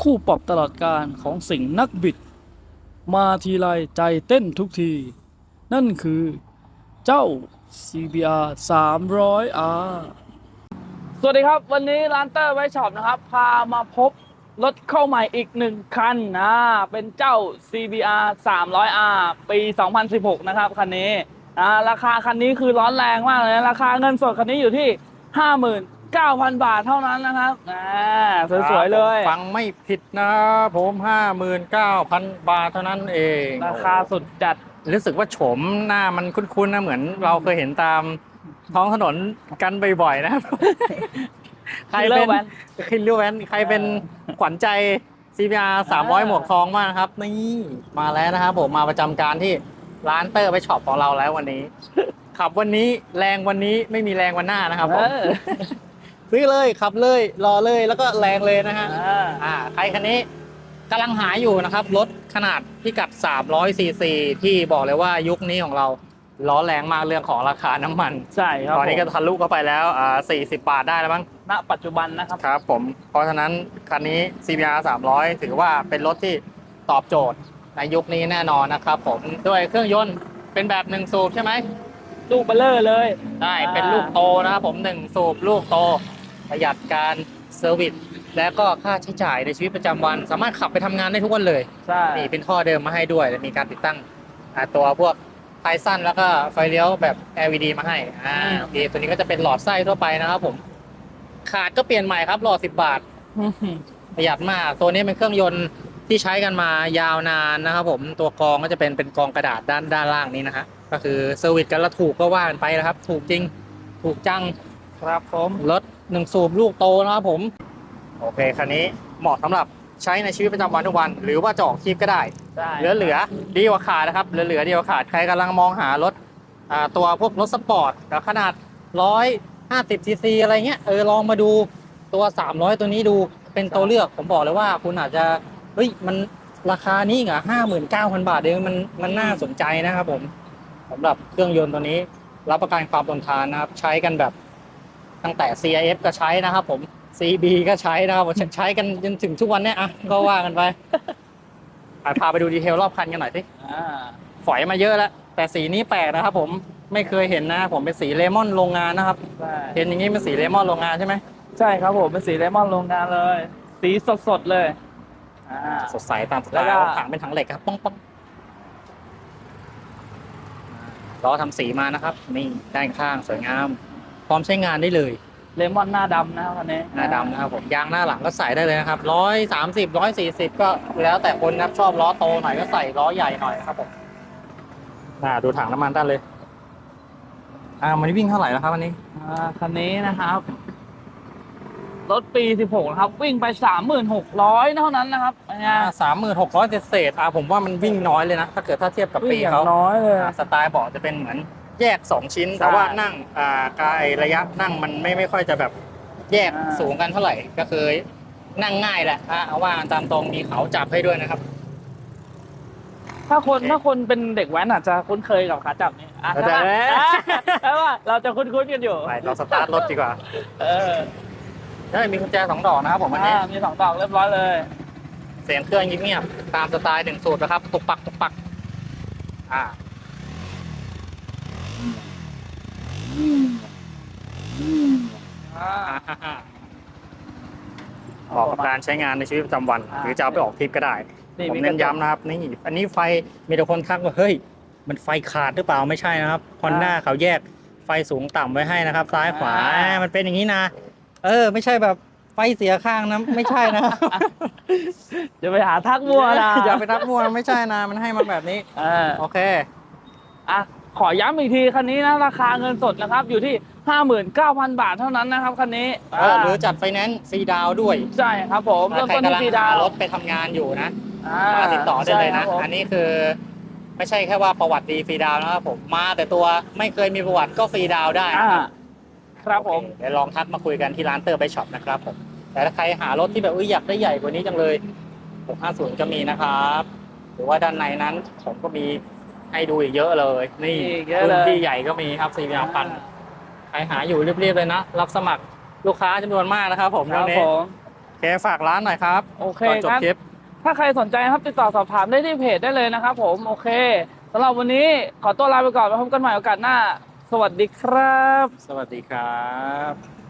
คู่ปรับตลอดการของสิ่งนักบิด มาทีไรใจเต้นทุกที นั่นคือเจ้า CBR 300R สวัสดีครับ วันนี้ร้านเตอร์ไวช็อปนะครับ พามาพบรถเข้าใหม่อีกหนึ่งคันนะ เป็นเจ้า CBR 300R ปี 2016 นะครับ คันนี้นะราคาคันนี้คือร้อนแรงมากเลยนะราคาเงินสดคันนี้อยู่ที่ 59,000 บาทเท่านั้นนะครับอ่าสวยๆเลย ฟังไม่ผิดนะผมห้าหมื่นเก้าพันบาทเท่านั้นเอง ราคาสุดจัด รู้สึกว่าโฉมหน้ามันคุ้นๆนะเหมือน เราเคยเห็นตามท้องถนนกันบ่อยๆนะครับ ใครเป็น Killer Van คิลเลอร์แวนใครเป็นขวัญใจ CBR 300 หมวกทองมากนะครับ นี่มาแล้วนะครับผมมาประจำการที่ร้านเตอร์ไปช็อปของเราแล้ววันนี้ ขับวันนี้แรงวันนี้ไม่มีแรงวันหน้านะครับผม เออ ซื้อเลยขับเลยรอเลยแล้วก็แรงเลยนะฮะอ่าอ่าใครคันนี้กำลังหาอยู่นะครับรถขนาดพิกัด300ซีซีที่บอกเลยว่ายุคนี้ของเราล้อแรงมากเรื่องของราคาน้ำมัน ใช่ครับตอนนี้ก็ผมทะลุเข้าไปแล้วอ่า40 บาทได้แล้วมั้งณปัจจุบันนะครับครับผมเพราะฉะนั้นคันนี้ CBR 300 ถือว่าเป็นรถที่ตอบโจทย์ในยุคนี้แน่นอนนะครับผมด้วยเครื่องยนต์เป็นแบบหนึ่งสูบใช่ไหมลูกเบลเลอร์เลยได้อ่าเป็นลูกโตนะครับผมหนึ่งสูบลูกโต ประหยัดการเซอร์วิสและก็ค่าใช้จ่ายในชีวิตประจำวัน สามารถขับไปทำงานได้ทุกวันเลย ใช่นี่เป็นข้อเดิมมาให้ด้วยและมีการติดตั้งอ่าตัวพวกไฟสั้นแล้วก็ไฟเลี้ยวแบบ LED มาให้อ่าโอเคตัวนี้ก็จะเป็นหลอดไส้ทั่วไปนะครับผม ขาดก็เปลี่ยนใหม่ครับหลอด 10 บาท ประหยัดมาก ตัวนี้เป็นเครื่องยนต์ที่ใช้กันมายาวนานนะครับผมตัวกรองก็จะเป็นเป็นกรองกระดาษด้านด้านล่างนี้นะฮะก็คือเซอร์วิสกันแล้วถูกก็ว่ากันไปนะครับ ถูกจริงถูกจัง ครับผม รถ หนึ่งสูบลูกโตนะครับผม โอเคคันนี้เหมาะสำหรับใช้ในชีวิตประจำวันทุกวัน หรือว่าจะออกทริปก็ได้ใช่เหลือเหลือๆดีกว่าขาดนะครับเหลือเหลือๆดีกว่าขาดใครกำลังมองหารถอ่าตัวพวกรถสปอร์ตแบบขนาดร้อยห้าสิบซีซีอะไรเงี้ยเออลองมาดูตัว 300 ตัวนี้ดูเป็นตัวเลือกผมบอกเลยว่าคุณอาจจะเฮ้ยมันราคานี้เหรอห้าหมื่นเก้าพันบาทเองมันมันน่าสนใจนะครับผมสำหรับเครื่องยนต์ตัวนี้ รับประกันความทนทานนะครับ ใช้กันแบบ ตั้งแต่ CIF ก็ใช้นะครับผม CB ก็ใช้นะครับผมใช้กันจนถึงทุกวันเนี้ยอะก็ว่ากันไปอะพาไปดูดีเทลรอบคันกันหน่อยสิอ่าฝอยมาเยอะแล้ว แต่สีนี้แปลกนะครับผมไม่เคยเห็นนะ ผมเป็นสีเลมอนโรงงานนะครับใช่เห็นอย่างนี้เป็นสีเลมอนโรงงานใช่ไหมใช่ครับผมเป็นสีเลมอนโรงงานเลย สีสดๆเลยอ่าสดใสตามสไตแล้วล์ก็ถังเป็นถังเหล็กครับป้องป้องล้อทำสีมานะครับ นี่ด้านข้างสวยงาม พร้อมใช้งานได้เลยเลมอนหน้าดำนะครับคันนี้หน้าดำนะครับผมยางหน้าหลังก็ใส่ได้เลยนะครับร้อยสามสิบร้อยสี่สิบก็แล้วแต่คนนะครับชอบล้อโตหน่อยก็ใส่ล้อใหญ่หน่อยนะครับผมอ่าดูถังน้ำมันด้านเลย อ่ามันวิ่งเท่าไหร่แล้วครับวันนี้อ่าคันนี้นะครับรถปี 16 นะครับ วิ่งไป 36,600 เท่านั้นนะครับเป็นไงสามหมื่นหกร้อยเศษๆอ่าผมว่ามันวิ่งน้อยเลยนะ ถ้าเกิดถ้าเทียบกับวิ่ปีงอย่าเขางน้อยเลยอ่าสไตล์เบาะจะเป็นเหมือน แยกสองชิ้นใช่แต่ว่านั่งอ่ากายระยะนั่งมันไม่ไม่ค่อยจะแบบแยกอ่า สูงกันเท่าไหร่ก็คือนั่งง่ายแหละอะเอาว่ากันตามตรงมีเขาจับให้ด้วยนะครับ ถ้าคนโอเคถ้าคนเป็นเด็กแว้นอาจจะคุ้นเคยกับขาจับนี่อะแต่ใช่ปะแต่อะใช่ป่ะเราจะคุ้นๆกันอยู่ไปเราสตาร์ทรถดีกว่าเออได้มีกุญแจสองดอกนะครับผมวันนี้ อ่ามีสองดอกเรียบร้อยเลยเสียงเครื่องเงียบๆตามสไตล์หนึ่งสูตรนะครับ ตุกปักตุกปัก อ่าอ่า เหมาะกับการใช้งานในชีวิตประจำวันอ่าหรือจะเอาไปออกทริปก็ได้นี่ผมมีเน้นกระจกย้ำนะครับนี่อันนี้ไฟมีแต่คนทักว่าเฮ้ย มันไฟขาดหรือเปล่าไม่ใช่นะครับฮอนด้าอ่าเขาแยกไฟสูงต่ำไว้ให้นะครับ ซ้ายขวาอ่า มันเป็นอย่างนี้นะ เออ ไม่ใช่แบบไฟเสียข้างนะไม่ใช่นะ จะไปหาทักมัวนะอย่าไปทักมัวไม่ใช่นะ มันให้มาแบบนี้ เออโอเค อะ ขอย้ำอีกทีคันนี้นะราคาเงินสดนะครับอยู่ที่ 59,000 บาทเท่านั้นนะครับคันนี้เออหรือจัดไฟแนนซ์ฟรีดาวน์ด้วยใช่ครับผมเริ่มใครต้นที่กำลังฟรีดาหาวรถไปทำงานอยู่นะอ่ามาติดต่อได้เลยนะ ใช่ครับผมอันนี้คือ ไม่ใช่แค่ว่าประวัติดีฟรีดาวน์นะครับผมมาแต่ตัวไม่เคยมีประวัติก็ฟรีดาวน์ได้อ่านะครับครับผมโอเคเดี๋ยวลองทักมาคุยกันที่ร้านเตอร์ไปช็อปนะครับผมแต่ถ้าใครหารถที่แบบอุ้ยอยากได้ใหญ่กว่านี้จังเลย 650 ก็มีนะครับ หรือว่าด้านในนั้นผมก็มี ให้ดูอีกเยอะเลย นี่อีกเยอะเลยรุ่นที่ใหญ่ก็มีครับซีพีอาพันใครหาอยู่รีบๆเลยนะ รับสมัครลูกค้าจำนวนมากนะครับผมคเรื่รัอบงนี้ผมโอเคเคฝากร้านหน่อยครับโอเคก่อนจบงั้นคลิป ถ้าใครสนใจนะครับติดต่อสอบถามได้ที่เพจได้เลยนะครับผมโอเคสำหรับวันนี้ขอตัวลาไปก่อนไว้พบกันใหม่โอกาสหน้า สวัสดีครับ สวัสดีครับ